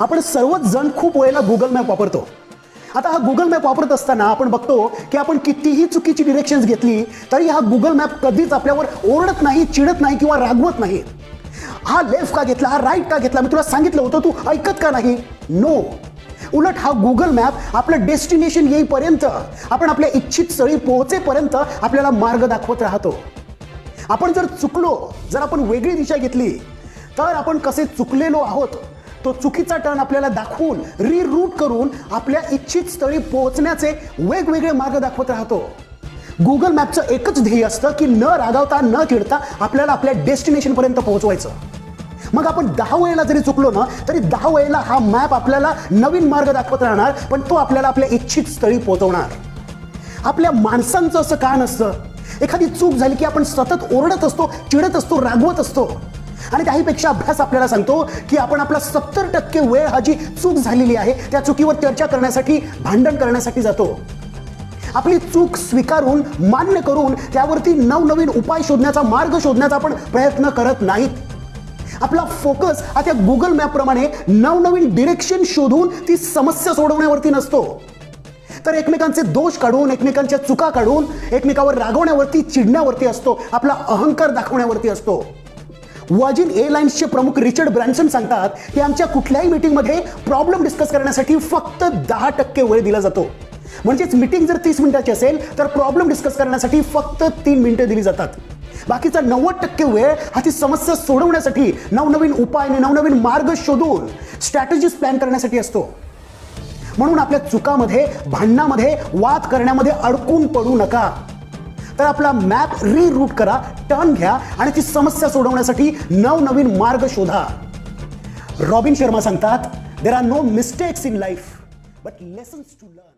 आपण सर्वच जण खूप वेळेला गुगल मॅप वापरतो. आता हा गुगल मॅप वापरत असताना आपण बघतो की आपण कितीही चुकीची डिरेक्शन्स घेतली तरी हा गुगल मॅप कधीच आपल्यावर ओरडत नाही चिडत नाही किंवा रागवत नाही. हा लेफ्ट का घेतला हा राईट का घेतला मी तुला सांगितलं होतं तू ऐकत का नाही? नो उलट हा गुगल मॅप आपलं डेस्टिनेशन येईपर्यंत आपण आपल्या इच्छित स्थळी पोहोचेपर्यंत आपल्याला मार्ग दाखवत राहतो. आपण जर चुकलो जर आपण वेगळी दिशा घेतली तर आपण कसे चुकलेलो आहोत? तो चुकीचा टर्न आपल्याला दाखवून रिरूट करून आपल्या इच्छित स्थळी पोहोचण्याचे वेगवेगळे मार्ग दाखवत राहतो. गुगल मॅपचं एकच ध्येय असतं की न रागावता न चिडता आपल्याला आपल्या डेस्टिनेशन पर्यंत पोहोचवायचं. मग आपण दहा वेळेला जरी चुकलो ना तरी दहा वेळेला हा मॅप आपल्याला नवीन मार्ग दाखवत राहणार पण तो आपल्याला आपल्या इच्छित स्थळी पोहोचवणार. आपल्या माणसांचं असं का नसतं? एखादी चूक झाली की आपण सतत ओरडत असतो चिडत असतो रागवत असतो. आणि त्याहीपेक्षा अभ्यास आपल्याला सांगतो की आपण आपला सत्तर टक्के वेळ हा जी चूक झालेली आहे त्या चुकीवर चर्चा करण्यासाठी भांडण करण्यासाठी जातो. आपली चूक स्वीकारून मान्य करून त्यावरती नवनवीन उपाय शोधण्याचा मार्ग शोधण्याचा आपण प्रयत्न करत नाहीत. आपला फोकस हा त्या गुगल मॅपप्रमाणे नवनवीन डिरेक्शन शोधून ती समस्या सोडवण्यावरती नसतो. तर एकमेकांचे दोष काढून एकमेकांच्या चुका काढून एकमेकावर रागवण्यावरती चिडण्यावरती असतो. आपला अहंकार दाखवण्यावरती असतो. वॉजिन एअरलाइन्सचे प्रमुख रिचर्ड ब्रॅन्सन सांगतात की आमच्या कुठल्याही मीटिंगमध्ये प्रॉब्लेम डिस्कस करण्यासाठी फक्त दहा टक्के वेळ दिला जातो. म्हणजेच मीटिंग जर तीस मिनिटाची असेल तर प्रॉब्लेम डिस्कस करण्यासाठी फक्त तीन मिनिटं दिली जातात. बाकीचा नव्वद टक्के वेळ हा ती समस्या सोडवण्यासाठी नवनवीन उपाय आणि नवनवीन मार्ग शोधून स्ट्रॅटेजीज प्लॅन करण्यासाठी असतो. म्हणून आपल्या चुकामध्ये भांडणामध्ये वाद करण्यामध्ये अडकून पडू नका. तर आपला मॅप रीरूट करा टर्न घ्या आणि ती समस्या सोडवण्यासाठी नवनवीन मार्ग शोधा. रॉबिन शर्मा सांगतात there are no mistakes in life but lessons to learn